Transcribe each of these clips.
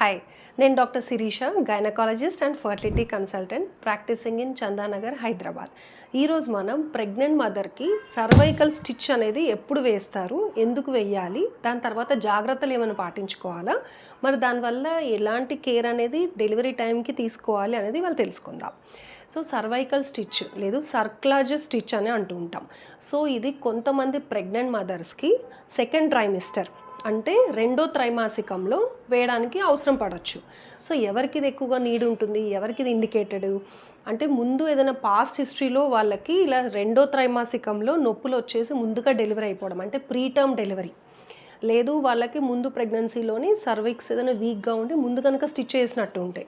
Hi నేను doctor Sirisha gynaecologist and fertility consultant practising in Chandanagar Hyderabad ఈరోజు మనం pregnant మదర్కి సర్వైకల్ స్టిచ్ అనేది ఎప్పుడు వేస్తారు ఎందుకు వేయాలి దాని తర్వాత జాగ్రత్తలు ఏమైనా పాటించుకోవాలా మరి దానివల్ల ఎలాంటి కేర్ అనేది డెలివరీ టైంకి తీసుకోవాలి అనేది వాళ్ళు తెలుసుకుందాం. సో సర్వైకల్ స్టిచ్ లేదు సర్క్లాజ్ స్టిచ్ అని అంటూ ఉంటాం. సో ఇది కొంతమంది ప్రెగ్నెంట్ మదర్స్కి సెకండ్ ట్రైమిస్టర్ అంటే రెండో త్రైమాసికంలో వేయడానికి అవసరం పడవచ్చు సో ఎవరికి ఇది ఎక్కువగా నీడ్ ఉంటుంది? ఎవరికి ఇది ఇండికేటెడ్? అంటే ముందు ఏదైనా పాస్ట్ హిస్టరీలో వాళ్ళకి ఇలా రెండో త్రైమాసికంలో నొప్పులు వచ్చేసి ముందుగా డెలివరీ అయిపోవడం అంటే ప్రీ టర్మ్ డెలివరీ. లేదు వాళ్ళకి ముందు ప్రెగ్నెన్సీలోని సర్విక్స్ ఏదైనా వీక్గా ఉండి ముందు కనుక స్టిచ్ చేసినట్టు ఉంటాయి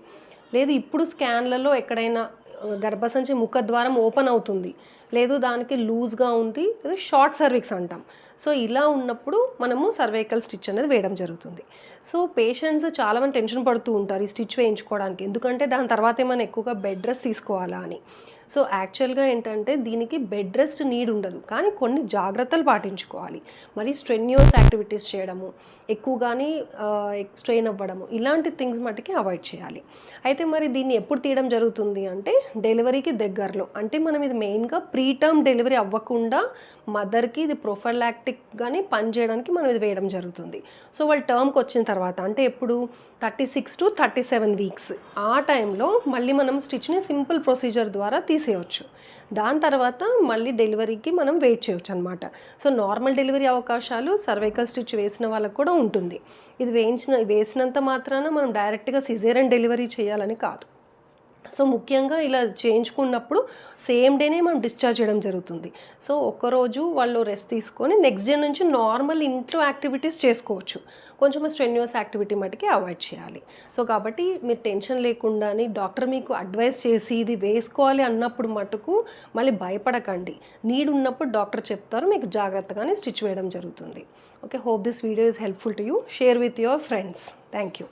లేదు ఇప్పుడు స్కాన్లలో ఎక్కడైనా గర్భసంచి ముఖద్వారం ఓపెన్ అవుతుంది. లేదు దానికి లూజ్గా ఉంది లేదా షార్ట్ సర్విక్స్ అంటాం. సో ఇలా ఉన్నప్పుడు మనము సర్వైకల్ స్టిచ్ అనేది వేయడం జరుగుతుంది. సో పేషెంట్స్ చాలామంది టెన్షన్ పడుతూ ఉంటారు ఈ స్టిచ్ వేయించుకోవడానికి. ఎందుకంటే దాని తర్వాత ఏమైనా ఎక్కువగా బెడ్ రెస్ట్ తీసుకోవాలా అని. సో యాక్చువల్గా ఏంటంటే దీనికి బెడ్ రెస్ట్ నీడ్ ఉండదు. కానీ కొన్ని జాగ్రత్తలు పాటించుకోవాలి. మరి స్ట్రెన్యూస్ యాక్టివిటీస్ చేయడము ఎక్కువగాని స్ట్రెయిన్ అవ్వడము ఇలాంటి థింగ్స్ మటుకి అవాయిడ్ చేయాలి. అయితే మరి దీన్ని ఎప్పుడు తీయడం జరుగుతుంది అంటే డెలివరీకి దగ్గరలో. అంటే మనం ఇది మెయిన్గా ప్రీ టర్మ్ డెలివరీ అవ్వకుండా మదర్కి ఇది ప్రొఫైలాక్టిక్గానే పనిచేయడానికి మనం ఇది వేయడం జరుగుతుంది. సో వాళ్ళు టర్మ్కి వచ్చిన తర్వాత అంటే ఎప్పుడు thirty six to thirty seven weeks ఆ టైంలో మళ్ళీ మనం స్టిచ్ని సింపుల్ ప్రొసీజర్ ద్వారా తీసేయచ్చు. దాని తర్వాత మళ్ళీ డెలివరీకి మనం వెయిట్ చేయొచ్చు అనమాట సో నార్మల్ డెలివరీ అవకాశాలు సర్వైకల్ స్టిచ్ వేసిన వాళ్ళకు కూడా ఉంటుంది. ఇది వేయించిన వేసినంత మాత్రాన మనం డైరెక్ట్గా సిజేరన్ డెలివరీ చేయాలని కాదు. సో ముఖ్యంగా ఇలా చేయించుకున్నప్పుడు సేమ్ డేనే మనం డిశ్చార్జ్ చేయడం జరుగుతుంది. సో ఒక్కరోజు వాళ్ళు రెస్ట్ తీసుకొని నెక్స్ట్ డే నుంచి నార్మల్ ఇంట్లో యాక్టివిటీస్ చేసుకోవచ్చు. కొంచెం స్ట్రెన్యూస్ యాక్టివిటీ మటుకి అవాయిడ్ చేయాలి. సో కాబట్టి మీరు టెన్షన్ లేకుండాని డాక్టర్ మీకు అడ్వైస్ చేసి ఇది వేసుకోవాలి అన్నప్పుడు మటుకు మళ్ళీ భయపడకండి. నీడ్ ఉన్నప్పుడు డాక్టర్ చెప్తారు మీకు జాగ్రత్తగానే స్టిచ్ వేయడం జరుగుతుంది. Okay hope this video is helpful to you. Share with your friends. Thank you